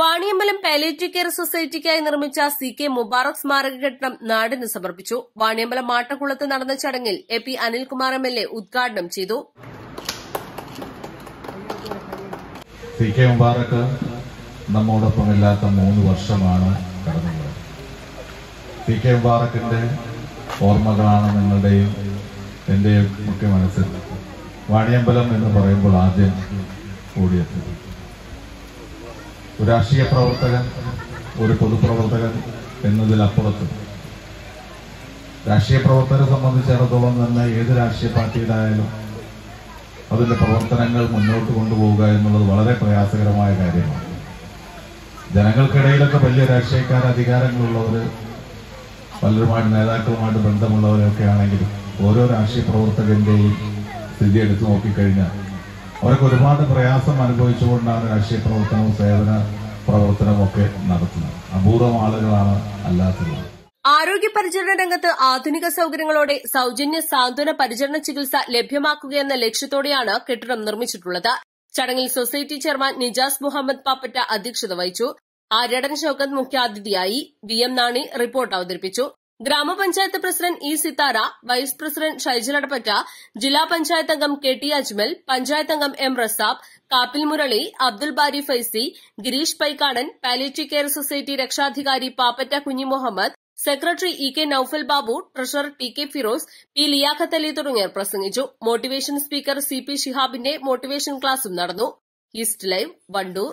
Vaniyambalam palliative care സൊസൈറ്റിക്കായി നിർമ്മിച്ച C K Mubarak സ്മാരക കെട്ടിടം നാടിന് സമർപ്പിച്ചു. വാണിയമ്പലം മാട്ടക്കുളത്ത് നടന്ന ചടങ്ങിൽ A P Anilkumar M L A ഉദ്ഘാടനം ചെയ്തു. സി കെ മുബാറക്ക് നമ്മോടൊപ്പം ഇല്ലാത്ത മൂന്ന് വർഷമാണ് കടന്നത്. സി കെ മുബാറക്കിന്റെ ഓർമ്മകളാണ് നിങ്ങളുടെയും എന്റെയും ഒക്കെ മനസ്സിൽ വാണിയമ്പലം എന്ന് പറയുമ്പോൾ ആദ്യം ഓടിയെത്തുന്നത് ഒരു രാഷ്ട്രീയ പ്രവർത്തകൻ ഒരു പൊതുപ്രവർത്തകൻ എന്നതിലപ്പുറത്ത് രാഷ്ട്രീയ പ്രവർത്തകരെ സംബന്ധിച്ചിടത്തോളം തന്നെ ഏത് രാഷ്ട്രീയ പാർട്ടിയുടെ ആയാലും പ്രവർത്തനങ്ങൾ മുന്നോട്ട് കൊണ്ടുപോവുക എന്നുള്ളത് വളരെ പ്രയാസകരമായ കാര്യമാണ്. ജനങ്ങൾക്കിടയിലൊക്കെ വലിയ രാഷ്ട്രീയക്കാർ അധികാരങ്ങളുള്ളവർ പലരുമായിട്ട് നേതാക്കളുമായിട്ട് ബന്ധമുള്ളവരൊക്കെ ആണെങ്കിലും ഓരോ രാഷ്ട്രീയ പ്രവർത്തകന്റെയും സ്ഥിതി എടുത്തു നോക്കിക്കഴിഞ്ഞാൽ അവർക്ക് ഒരുപാട് പ്രയാസം അനുഭവിച്ചുകൊണ്ടാണ് രാഷ്ട്രീയ പ്രവർത്തനവും സേവന പ്രവർത്തനവും ഒക്കെ നടത്തുന്നത്. അപൂർവം ആളുകളാണ് അല്ലാത്തത്. ആരോഗ്യ പരിചരണ രംഗത്ത് ആധുനിക സൌകര്യങ്ങളോടെ സൌജന്യ സാന്ത്വന പരിചരണ ചികിത്സ ലഭ്യമാക്കുകയെന്ന ലക്ഷ്യത്തോടെയാണ് കെട്ടിടം നിർമ്മിച്ചിട്ടുള്ളത്. ചടങ്ങിൽ സൊസൈറ്റി ചെയർമാൻ നിജാസ് മുഹമ്മദ് പാപ്പറ്റ അധ്യക്ഷത വഹിച്ചു. ആര്യടൻ ഷൌക്കത്ത് മുഖ്യാതിഥിയായി വി എം നാണി റിപ്പോർട്ട് അവതരിപ്പിച്ചു. ഗ്രാമപഞ്ചായത്ത് president E Sithara vice president Shaijaladappatta ജില്ലാ പഞ്ചായത്ത് അംഗം കെ ടി അജ്മൽ പഞ്ചായത്ത് അംഗം M Rasab Kappil Murali Abdul Bari Faizi Girish Paikkadan palliative care society രക്ഷാധികാരി Pappatta Kunhi Muhammad secretary E K Noufal Babu treasurer T K Firoz P Liyaqat Ali തുടങ്ങിയവർ പ്രസംഗിച്ചു. Motivation speaker C P ഷിഹാബിന്റെ motivation ക്ലാസും നടന്നു. East live Wandoor.